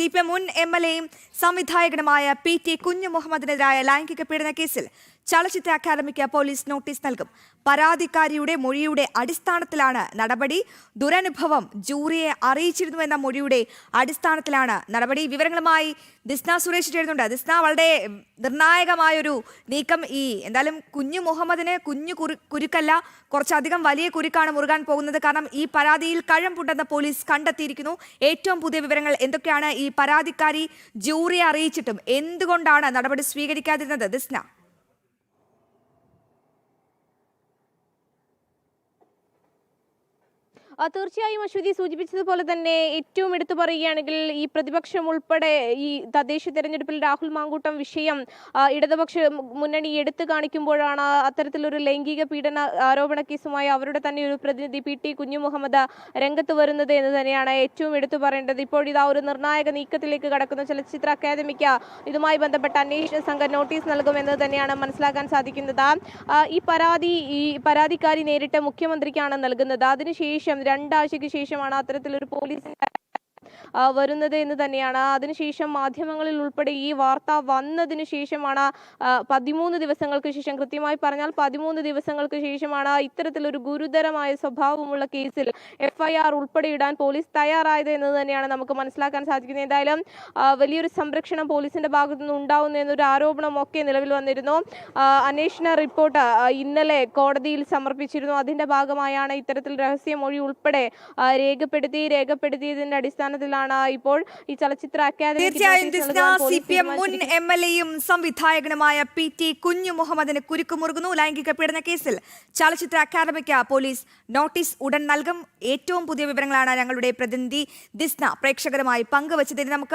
C P M മുൻ M L എയും സംവിധായകനുമായ പി ടി കുഞ്ഞു മുഹമ്മദിനെതിരായ ലൈംഗിക പീഡന കേസിൽ ചലച്ചിത്ര അക്കാദമിക്ക് പോലീസ് നോട്ടീസ് നൽകും. പരാതിക്കാരിയുടെ മൊഴിയുടെ അടിസ്ഥാനത്തിലാണ് നടപടി. ദുരനുഭവം ജൂറിയെ അറിയിച്ചിരുന്നു എന്ന മൊഴിയുടെ അടിസ്ഥാനത്തിലാണ് നടപടി. വിവരങ്ങളുമായി ദിസ്ന സുരേഷ് ചേരുന്നുണ്ട്. ദിസ്ന വളരെ നിർണായകമായൊരു നീക്കം ഈ എന്തായാലും കുഞ്ഞു മുഹമ്മദിന് കുഞ്ഞു കുറു കുരുക്കല്ല കുറച്ചധികം വലിയ കുരുക്കാണ് മുറുകാൻ പോകുന്നത്. കാരണം ഈ പരാതിയിൽ കഴമ്പുണ്ടെന്ന് പോലീസ് കണ്ടെത്തിയിരിക്കുന്നു. ഏറ്റവും പുതിയ വിവരങ്ങൾ എന്തൊക്കെയാണ് ഈ പരാതിക്കാരി ജൂറിയെ അറിയിച്ചിട്ടും? എന്തുകൊണ്ടാണ് നടപടി സ്വീകരിക്കാതിരുന്നത്? ദിസ്ന. തീർച്ചയായും അശ്വതി സൂചിപ്പിച്ചതുപോലെ തന്നെ ഏറ്റവും എടുത്തു പറയുകയാണെങ്കിൽ ഈ പ്രതിപക്ഷം ഉൾപ്പെടെ ഈ തദ്ദേശ തെരഞ്ഞെടുപ്പിൽ രാഹുൽ മാങ്കൂട്ടം വിഷയം ഇടതുപക്ഷ മുന്നണി എടുത്തു കാണിക്കുമ്പോഴാണ് അത്തരത്തിലൊരു ലൈംഗിക പീഡന ആരോപണ കേസുമായി അവരുടെ തന്നെ ഒരു പ്രതിനിധി പി ടി കുഞ്ഞു മുഹമ്മദ് രംഗത്ത് വരുന്നത് എന്ന് തന്നെയാണ് ഏറ്റവും എടുത്തു പറയേണ്ടത്. ഇപ്പോൾ ഇതാ ഒരു നിർണായക നീക്കത്തിലേക്ക് കടക്കുന്ന ചലച്ചിത്ര അക്കാദമിക്ക് ഇതുമായി ബന്ധപ്പെട്ട അന്വേഷണ സംഘം നോട്ടീസ് നൽകുമെന്ന് തന്നെയാണ് മനസ്സിലാക്കാൻ സാധിക്കുന്നത്. ഈ പരാതി ഈ പരാതിക്കാരി നേരിട്ട് മുഖ്യമന്ത്രിക്കാണ് നൽകുന്നത്. അതിനുശേഷം രണ്ടാഴ്ചയ്ക്ക് ശേഷമാണ് അത്തരത്തിലൊരു പോലീസിന്റെ ആ, വരുന്നത് എന്ന് തന്നെയാണ്. അതിനുശേഷം മാധ്യമങ്ങളിൽ ഉൾപ്പെടെ ഈ വാർത്ത വന്നതിന് ശേഷമാണ് പതിമൂന്ന് ദിവസങ്ങൾക്ക് ശേഷം കൃത്യമായി പറഞ്ഞാൽ പതിമൂന്ന് ദിവസങ്ങൾക്ക് ശേഷമാണ് ഇത്തരത്തിലൊരു ഗുരുതരമായ സ്വഭാവമുള്ള കേസിൽ എഫ്ഐആർ ഉൾപ്പെടെ ഇടാൻ പോലീസ് തയ്യാറായത് എന്ന് തന്നെയാണ് നമുക്ക് മനസ്സിലാക്കാൻ സാധിക്കുന്നത്. എന്തായാലും വലിയൊരു സംരക്ഷണം പോലീസിന്റെ ഭാഗത്തു നിന്ന് ഉണ്ടാവുന്നു എന്നൊരു ആരോപണമൊക്കെ നിലവിൽ വന്നിരുന്നു. അന്വേഷണ റിപ്പോർട്ട് ഇന്നലെ കോടതിയിൽ സമർപ്പിച്ചിരുന്നു. അതിന്റെ ഭാഗമായാണ് ഇത്തരത്തിൽ രഹസ്യമൊഴി ഉൾപ്പെടെ രേഖപ്പെടുത്തി രേഖപ്പെടുത്തിയതിന്റെ അടിസ്ഥാനത്തിലാണ് ഇപ്പോൾ ഈ ചലച്ചിത്ര അക്കാദമി തീർച്ചയായും സി പി എം മുൻ എം എൽ എയും സംവിധായകനുമായ പി ടി കുഞ്ഞു മുഹമ്മദിന് കുരുക്കുമുറുകുന്നു. ലൈംഗിക പീഡന കേസിൽ ചലച്ചിത്ര അക്കാദമിക്ക് പോലീസ് നോട്ടീസ് ഉടൻ നൽകും. ഏറ്റവും പുതിയ വിവരങ്ങളാണ് ഞങ്ങളുടെ പ്രതിനിധി ദിസ്ന പ്രേക്ഷകരുമായി പങ്കുവച്ചതിന് നമുക്ക്